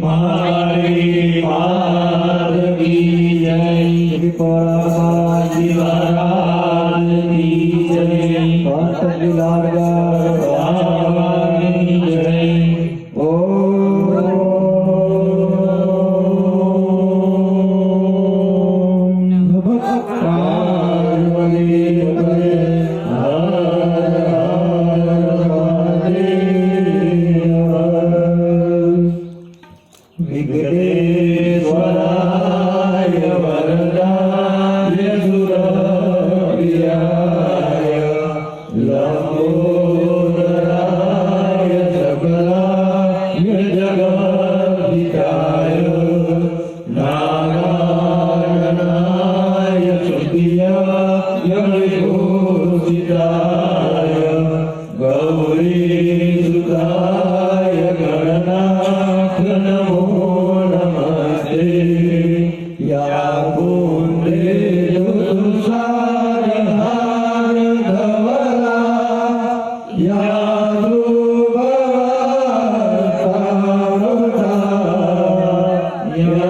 મારી મારી જય પરમા જીવરાજ જય ભક્ત લાડવા mi querido